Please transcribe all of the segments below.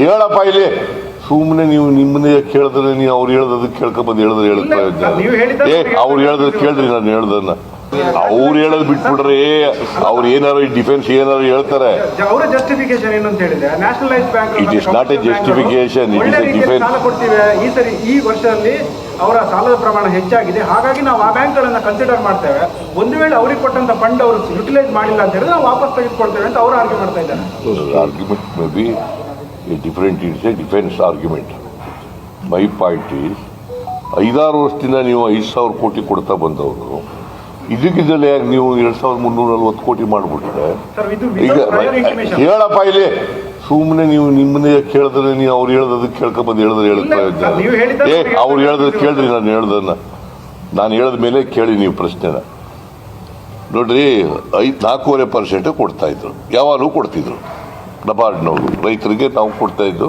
ಹೇಳಪ್ಪ ಇಲ್ಲಿ. ಸುಮ್ಮನೆ ನೀವು ನಿಮ್ಮನ್ನೇ ಕೇಳಿದ್ರೆ ನೀವು ಅವ್ರು ಹೇಳೋದಕ್ಕೆ ಕೇಳ್ಕೊಂಬಂದು ಹೇಳಿದ್ರೆ ಇಲ್ಲ, ಪ್ರಯೋಜನ ಏ ಅವ್ರು ಹೇಳೋದಕ್ಕೆ ಕೇಳ್ರಿ ನಾನು ಹೇಳ್ದನ್ನ ಅವ್ರು ಹೇಳೋದು ಬಿಟ್ಬಿಡ್ರಿ ಅವ್ರು ಏನಾರು ಡಿಫೆನ್ಸ್ ಏನಾರು ಹೇಳ್ತಾರೆ. It is not a justification it bank a defence ಈ ಸರಿ ಈ ವರ್ಷದಲ್ಲಿ ಅವರ ಸಾಲದ ಪ್ರಮಾಣ ಹೆಚ್ಚಾಗಿದೆ. ಹಾಗಾಗಿ ನಾವು ಆ ಬ್ಯಾಂಕ್ಗಳನ್ನ ಕನ್ಸಿಡರ್ ಮಾಡ್ತೇವೆ. ಒಂದು ವೇಳೆ ಅವ್ರಿಗೆ ಕೊಟ್ಟಂತ ಫಂಡ್ ಅವರು ಯುಟಿಲೈಸ್ ಮಾಡಿಲ್ಲ ಅಂತ ಹೇಳಿದ್ರೆ ನಾವು ವಾಪಸ್ ತೆಗೆದುಕೊಳ್ತೇವೆ ಅಂತ ಅವರು ಆರ್ಗ್ಯೂ ಮಾಡ್ತಾ ಇದ್ದಾರೆ. A different it's a defence argument my point is ಐದಾರು ವರ್ಷದಿಂದ ನೀವು ಐದು ಸಾವಿರ ಕೋಟಿ ಕೊಡ್ತಾ ಬಂದವರು. ಇದಕ್ಕಿದ್ದಲೇ ಯಾಕೆ ನೀವು ಎರಡು ಸಾವಿರದ ಮುನ್ನೂರ ನಲ್ವತ್ತು ಕೋಟಿ ಮಾಡಿಬಿಟ್ರೆ? ಈಗ. ಹೇಳಪ್ಪ ಇಲ್ಲಿ. ಸುಮ್ಮನೆ ನೀವು ನಿಮ್ಮನ್ನೇ ಕೇಳಿದ್ರೆ ನೀವು ಅವ್ರು ಹೇಳೋದಕ್ಕೆ ಕೇಳ್ಕೊಂಬಂದು ಹೇಳಿದ್ರೆ ಹೇಳಕ್ ಇಲ್ಲ, ಪ್ರಯೋಜನ ಏ ಅವ್ರು ಹೇಳಿದ್ರೆ ಕೇಳ್ರಿ ನಾನು ಹೇಳ್ದನ್ನ. ನಾನು ಹೇಳಿದ ಮೇಲೆ ಕೇಳಿ ನೀವು ಪ್ರಶ್ನೆನ. ನೋಡ್ರಿ ಐದು ನಾಲ್ಕೂವರೆ ಪರ್ಸೆಂಟ್ ಕೊಡ್ತಾ ಇದ್ರು. ಯಾವಾಗಲೂ ಕೊಡ್ತಿದ್ರು. ನಬಾರ್ಡ್ನವರು. ರೈತರಿಗೆ ನಾವು ಕೊಡ್ತಾ ಇದ್ದು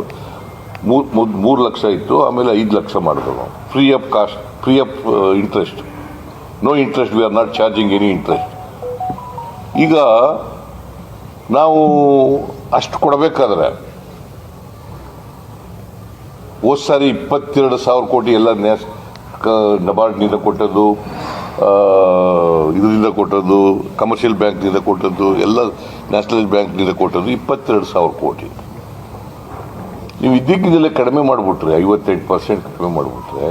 ಮೂರು ಮೂರು ಲಕ್ಷ ಇತ್ತು, ಆಮೇಲೆ ಐದು ಲಕ್ಷ ಮಾಡಿದ್ರು ನಾವು. Free of cost free of interest no interest we are not charging any interest ಈಗ ನಾವು ಅಷ್ಟು ಕೊಡಬೇಕಾದ್ರೆ ಹೋದ್ಸಾರಿ ಇಪ್ಪತ್ತೆರಡು ಸಾವಿರ ಕೋಟಿ ಎಲ್ಲ ನ್ಯಾಸ್ ನಬಾರ್ಡ್ನಿಂದ ಕೊಟ್ಟದ್ದು ಇದರಿಂದ ಕೊಟ್ಟದ್ದು ಕಮರ್ಷಿಯಲ್ ಬ್ಯಾಂಕ್ನಿಂದ ಕೊಟ್ಟದ್ದು, ಎಲ್ಲ ನ್ಯಾಷನಲ್ ಬ್ಯಾಂಕ್ನಿಂದ ಕೊಟ್ಟದ್ದು ಇಪ್ಪತ್ತೆರಡು ಸಾವಿರ ಕೋಟಿ. ನೀವು ಇದ್ದಕ್ಕಿದ್ದಲ್ಲೇ ಕಡಿಮೆ ಮಾಡಿಬಿಟ್ರೆ, ಐವತ್ತೆಂಟು ಪರ್ಸೆಂಟ್ ಕಡಿಮೆ ಮಾಡಿಬಿಟ್ರೆ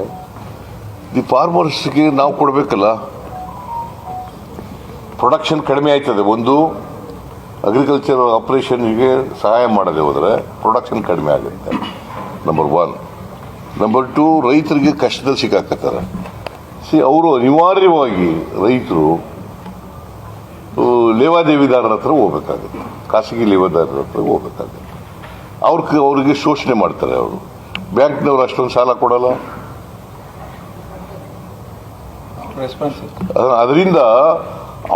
ದಿ ಫಾರ್ಮರ್ಸ್ಗೆ ನಾವು ಕೊಡಬೇಕಲ್ಲ? ಪ್ರೊಡಕ್ಷನ್ ಕಡಿಮೆ ಆಯ್ತದೆ. ಒಂದು ಅಗ್ರಿಕಲ್ಚರ್ ಆಪರೇಷನ್ಗೆ ಸಹಾಯ ಮಾಡದೆ ಹೋದರೆ ಪ್ರೊಡಕ್ಷನ್ ಕಡಿಮೆ ಆಗುತ್ತೆ ನಂಬರ್ ಒನ್ ನಂಬರ್ ಟು ರೈತರಿಗೆ ಕಷ್ಟದಲ್ಲಿ ಸಿಕ್ಕಾಕತ್ತಾರೆ ಸಿ ಅವರು ಅನಿವಾರ್ಯವಾಗಿ ರೈತರು ಲೇವಾದೇವಿದಾರರ ಹತ್ರ ಹೋಗ್ಬೇಕಾಗುತ್ತೆ. ಖಾಸಗಿ ಲೇವಾದಾರರ ಹತ್ರ ಹೋಗ್ಬೇಕಾಗುತ್ತೆ. ಅವ್ರ ಅವರಿಗೆ ಶೋಷಣೆ ಮಾಡ್ತಾರೆ ಅವರು. ಬ್ಯಾಂಕ್ನವ್ರು ಅಷ್ಟೊಂದು ಸಾಲ ಕೊಡಲ್ಲ. ಅದರಿಂದ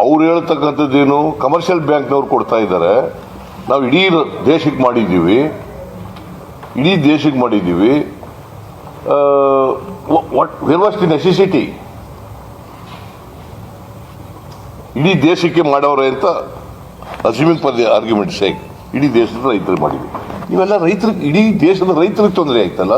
ಅವ್ರು ಹೇಳ್ತಕ್ಕಂಥದ್ದೇನು ಕಮರ್ಷಿಯಲ್ ಬ್ಯಾಂಕ್ನವ್ರು ಕೊಡ್ತಾ ಇದ್ದಾರೆ ನಾವು ಇಡೀ ದೇಶಕ್ಕೆ ಮಾಡಿದ್ದೀವಿ. ಇಡೀ ದೇಶಕ್ಕೆ ಮಾಡಿದ್ದೀವಿ. What were was the necessity ಇಡೀ ದೇಶಕ್ಕೆ ಮಾಡೋರೆ ಅಂತ assuming for the argument sake ಇಡೀ ದೇಶದ ರೈತರು ಮಾಡಿದ್ವಿ ಇವೆಲ್ಲ ರೈತರಿಗೆ ಇಡೀ ದೇಶದ ರೈತರಿಗೆ ತೊಂದರೆ ಆಯ್ತಲ್ಲ?